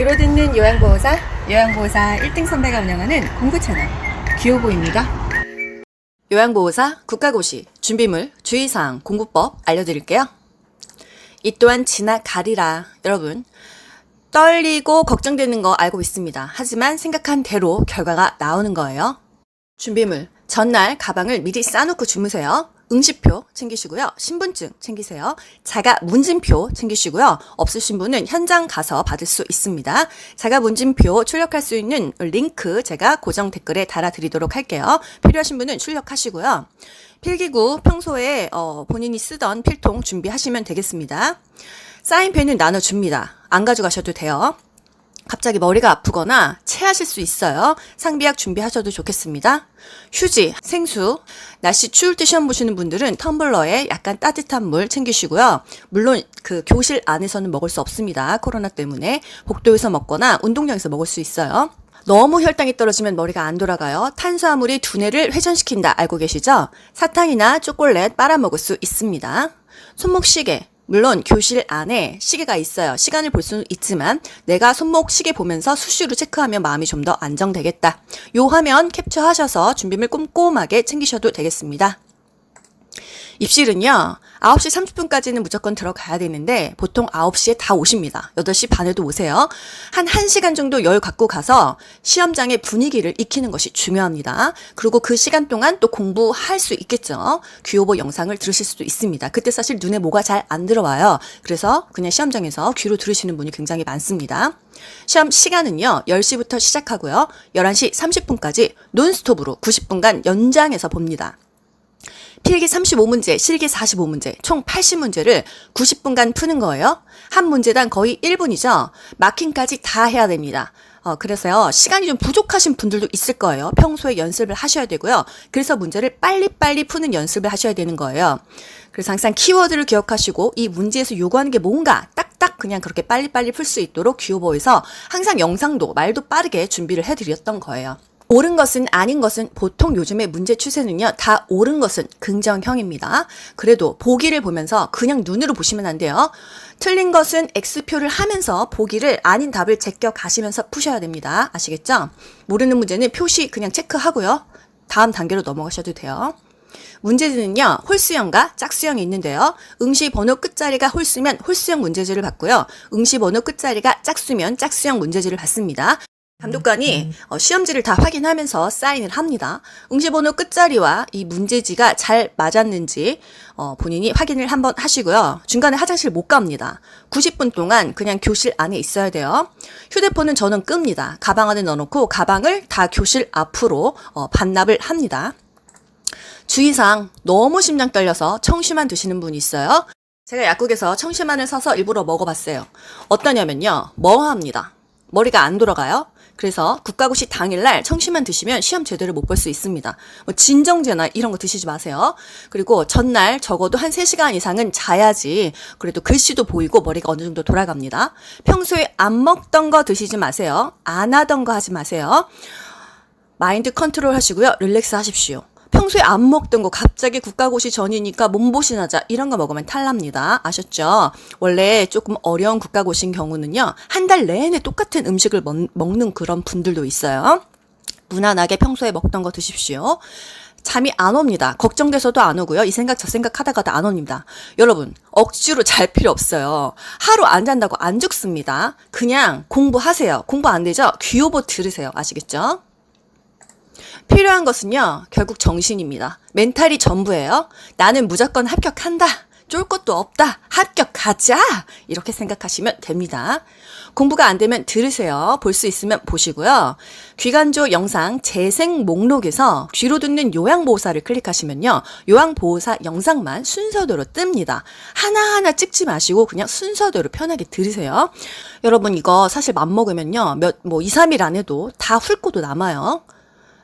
귀로 듣는 요양보호사, 요양보호사 1등 선배가 운영하는 공부 채널 귀요보입니다. 요양보호사 국가고시 준비물 주의사항 공부법 알려드릴게요. 이 또한 지나가리라 여러분 떨리고 걱정되는 거 알고 있습니다. 하지만 생각한 대로 결과가 나오는 거예요. 준비물 전날 가방을 미리 싸놓고 주무세요. 응시표 챙기시고요. 신분증 챙기세요. 자가 문진표 챙기시고요. 없으신 분은 현장 가서 받을 수 있습니다. 자가 문진표 출력할 수 있는 링크 제가 고정 댓글에 달아드리도록 할게요. 필요하신 분은 출력하시고요. 필기구 평소에 어, 본인이 쓰던 필통 준비하시면 되겠습니다. 사인펜은 나눠줍니다. 안 가져가셔도 돼요. 갑자기 머리가 아프거나 체하실 수 있어요. 상비약 준비하셔도 좋겠습니다. 휴지, 생수, 날씨 추울 때 시험 보시는 분들은 텀블러에 약간 따뜻한 물 챙기시고요. 물론 그 교실 안에서는 먹을 수 없습니다. 코로나 때문에 복도에서 먹거나 운동장에서 먹을 수 있어요. 너무 혈당이 떨어지면 머리가 안 돌아가요. 탄수화물이 두뇌를 회전시킨다 알고 계시죠? 사탕이나 초콜릿 빨아먹을 수 있습니다. 손목 시계, 물론 교실 안에 시계가 있어요. 시간을 볼 수는 있지만 내가 손목 시계 보면서 수시로 체크하면 마음이 좀 더 안정되겠다. 요 화면 캡처하셔서 준비물 꼼꼼하게 챙기셔도 되겠습니다. 입실은요, 9시 30분까지는 무조건 들어가야 되는데, 보통 9시에 다 오십니다. 8시 반에도 오세요. 한 1시간 정도 여유 갖고 가서 시험장의 분위기를 익히는 것이 중요합니다. 그리고 그 시간 동안 또 공부할 수 있겠죠. 귀요보 영상을 들으실 수도 있습니다. 그때 사실 눈에 뭐가 잘 안 들어와요. 그래서 그냥 시험장에서 귀로 들으시는 분이 굉장히 많습니다. 시험 시간은요, 10시부터 시작하고요, 11시 30분까지 논스톱으로 90분간 연장해서 봅니다. 필기 35문제, 실기 45문제, 총 80문제를 90분간 푸는 거예요. 한 문제당 거의 1분이죠. 마킹까지 다 해야 됩니다. 어, 그래서요, 시간이 좀 부족하신 분들도 있을 거예요. 평소에 연습을 하셔야 되고요. 그래서 문제를 빨리빨리 푸는 연습을 하셔야 되는 거예요. 그래서 항상 키워드를 기억하시고 이 문제에서 요구하는 게 뭔가 딱딱 그냥 그렇게 빨리빨리 풀 수 있도록 귀오보에서 항상 영상도 말도 빠르게 준비를 해드렸던 거예요. 옳은 것은 아닌 것은 보통 요즘의 문제 추세는요, 다 옳은 것은 긍정형입니다. 그래도 보기를 보면서 그냥 눈으로 보시면 안 돼요. 틀린 것은 X표를 하면서 보기를 아닌 답을 제껴 가시면서 푸셔야 됩니다. 아시겠죠? 모르는 문제는 표시 그냥 체크하고요. 다음 단계로 넘어가셔도 돼요. 문제지는요, 홀수형과 짝수형이 있는데요. 응시 번호 끝자리가 홀수면 홀수형 문제지를 받고요. 응시 번호 끝자리가 짝수면 짝수형 문제지를 받습니다. 감독관이 어, 시험지를 다 확인하면서 사인을 합니다. 응시번호 끝자리와 이 문제지가 잘 맞았는지 어, 본인이 확인을 한번 하시고요. 중간에 화장실 못 갑니다. 90분 동안 그냥 교실 안에 있어야 돼요. 휴대폰은 저는 끕니다. 가방 안에 넣어놓고 가방을 다 교실 앞으로 어, 반납을 합니다. 주의사항 너무 심장 떨려서 청심환 드시는 분이 있어요. 제가 약국에서 청심환을 사서 일부러 먹어봤어요. 어떠냐면요. 멍합니다. 머리가 안 돌아가요. 그래서 국가고시 당일날 청심환 드시면 시험 제대로 못 볼 수 있습니다. 뭐 진정제나 이런 거 드시지 마세요. 그리고 전날 적어도 한 3시간 이상은 자야지 그래도 글씨도 보이고 머리가 어느 정도 돌아갑니다. 평소에 안 먹던 거 드시지 마세요. 안 하던 거 하지 마세요. 마인드 컨트롤 하시고요. 릴렉스 하십시오. 평소에 안 먹던 거 갑자기 국가고시 전이니까 몸보신하자 이런 거 먹으면 탈납니다. 아셨죠? 원래 조금 어려운 국가고시인 경우는요. 한 달 내내 똑같은 음식을 먹, 먹는 그런 분들도 있어요. 무난하게 평소에 먹던 거 드십시오. 잠이 안 옵니다. 걱정돼서도 안 오고요. 이 생각 저 생각 하다가도 안 옵니다. 여러분 억지로 잘 필요 없어요. 하루 안 잔다고 안 죽습니다. 그냥 공부하세요. 공부 안 되죠? 귀요보 들으세요. 아시겠죠? 필요한 것은요, 결국 정신입니다. 멘탈이 전부예요. 나는 무조건 합격한다. 쫄 것도 없다. 합격하자. 이렇게 생각하시면 됩니다. 공부가 안 되면 들으세요. 볼 수 있으면 보시고요. 귀간조 영상 재생 목록에서 귀로 듣는 요양보호사를 클릭하시면요. 요양보호사 영상만 순서대로 뜹니다. 하나하나 찍지 마시고 그냥 순서대로 편하게 들으세요. 여러분 이거 사실 맘먹으면요. 몇, 뭐 2, 3일 안 해도 다 훑고도 남아요.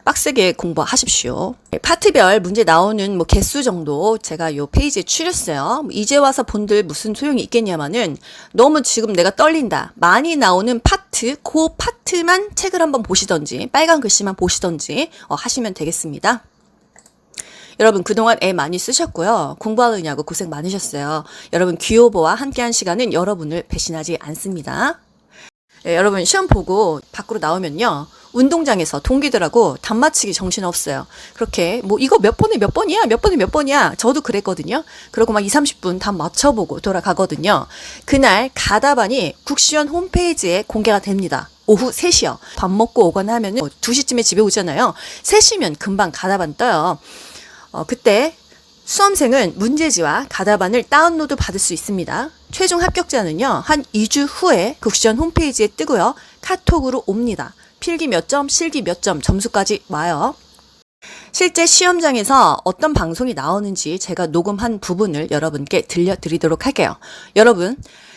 빡세게 공부하십시오. 파트별 문제 나오는 뭐 개수 정도 제가 요 페이지에 추렸어요. 뭐 이제 와서 본들 무슨 소용이 있겠냐마는 너무 지금 내가 떨린다. 많이 나오는 파트, 그 파트만 책을 한번 보시던지 빨간 글씨만 보시던지 어, 하시면 되겠습니다. 여러분 그동안 애 많이 쓰셨고요. 공부하느냐고 고생 많으셨어요. 여러분 귀요보와 함께한 시간은 여러분을 배신하지 않습니다. 예, 여러분 시험 보고 밖으로 나오면요. 운동장에서 동기들하고 단맞히기 정신 없어요. 그렇게 뭐 이거 몇 번에 몇 번이야? 몇 번에 몇 번이야? 저도 그랬거든요. 그러고 막 2, 30분 다 맞춰보고 돌아가거든요. 그날 가다반이 국시원 홈페이지에 공개가 됩니다. 오후 3시요. 밥 먹고 오거나 하면 2시쯤에 집에 오잖아요. 3시면 금방 가다반 떠요. 어, 그때 수험생은 문제지와 가다반을 다운로드 받을 수 있습니다. 최종 합격자는요, 한 2주 후에 국시원 홈페이지에 뜨고요, 카톡으로 옵니다. 필기 몇 점, 실기 몇 점, 점수까지 와요. 실제 시험장에서 어떤 방송이 나오는지 제가 녹음한 부분을 여러분께 들려드리도록 할게요. 여러분,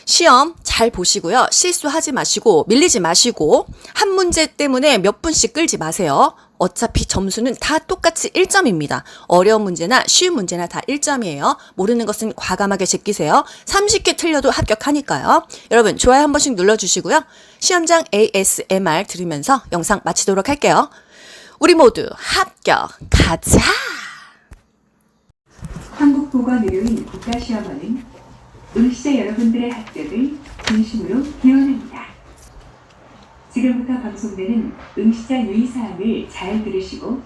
시험 잘 보시고요. 실수하지 마시고, 밀리지 마시고, 한 문제 때문에 몇 분씩 끌지 마세요. 어차피 점수는 다 똑같이 1점입니다. 어려운 문제나 쉬운 문제나 다 1점이에요. 모르는 것은 과감하게 제끼세요. 30개 틀려도 합격하니까요. 여러분, 좋아요 한 번씩 눌러주시고요. 시험장 ASMR 들으면서 영상 마치도록 할게요. 우리 모두 합격 가자. 한국보건의료인 국가시험원은 응시자 여러분들의 합격을 진심으로 기원합니다. 지금부터 방송되는 응시자 유의사항을 잘 들으시고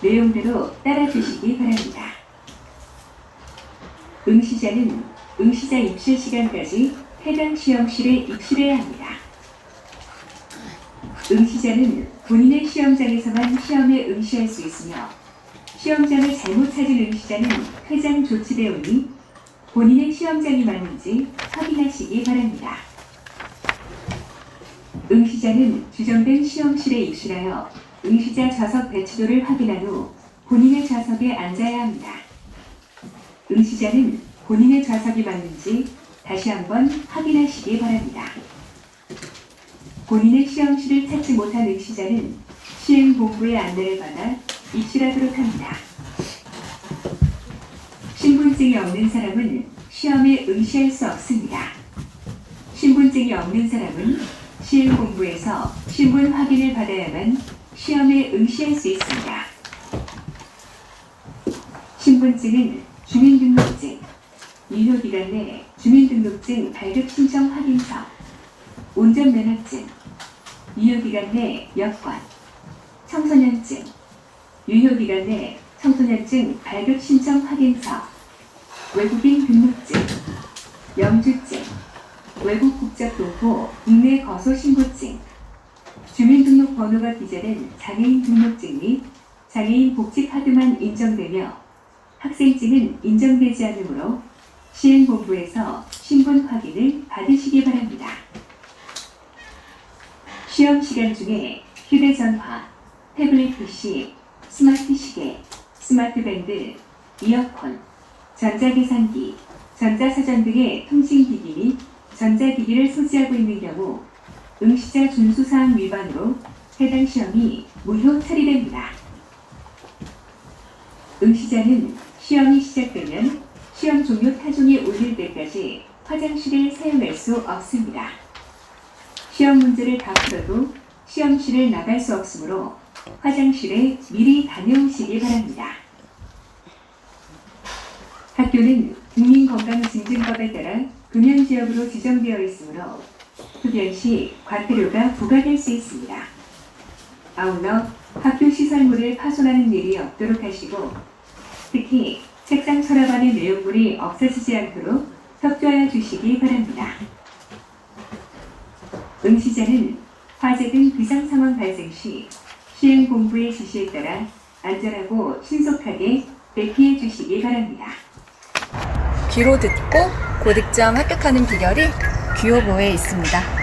내용대로 따라주시기 바랍니다. 응시자는 응시자 입실 시간까지 해당 시험실에 입실해야 합니다. 응시자는 본인의 시험장에서만 시험에 응시할 수 있으며 시험장을 잘못 찾은 응시자는 퇴장 조치되오니 본인의 시험장이 맞는지 확인하시기 바랍니다. 응시자는 주정된 시험실에 입실하여 응시자 좌석 배치도를 확인한 후 본인의 좌석에 앉아야 합니다. 응시자는 본인의 좌석이 맞는지 다시 한번 확인하시기 바랍니다. 본인의 시험실을 찾지 못한 응시자는 시행본부의 안내를 받아 입실하도록 합니다. 신분증이 없는 사람은 시험에 응시할 수 없습니다. 신분증이 없는 사람은 시행본부에서 신분 확인을 받아야만 시험에 응시할 수 있습니다. 신분증은 주민등록증, 유효기간 내 주민등록증 발급 신청 확인서, 운전면허증, 유효기간 내 여권, 청소년증, 유효기간 내 청소년증 발급 신청 확인서, 외국인 등록증, 영주증, 외국 국적 동포 국내 거소 신고증, 주민등록 번호가 기재된 장애인 등록증 및 장애인 복지 카드만 인정되며 학생증은 인정되지 않으므로 시행본부에서 신분 확인을 받으시기 바랍니다. 시험 시간 중에 휴대전화, 태블릿 PC, 스마트 시계, 스마트밴드, 이어폰, 전자계산기, 전자사전 등의 통신기기 및 전자기기를 소지하고 있는 경우 응시자 준수사항 위반으로 해당 시험이 무효 처리됩니다. 응시자는 시험이 시작되면 시험 종료 타종이 울릴 때까지 화장실을 사용할 수 없습니다. 시험 문제를 다 풀어도 시험실을 나갈 수 없으므로 화장실에 미리 다녀오시기 바랍니다. 학교는 국민건강증진법에 따라 금연지역으로 지정되어 있으므로 흡연 시 과태료가 부과될 수 있습니다. 아울러 학교 시설물을 파손하는 일이 없도록 하시고 특히 책상 서랍 안의 내용물이 없어지지 않도록 협조하여 주시기 바랍니다. 응시자는 화재 등 비상 상황 발생 시 시행 본부의 지시에 따라 안전하고 신속하게 대피해 주시기 바랍니다. 귀로 듣고 고득점 합격하는 비결이 귀요보에 있습니다.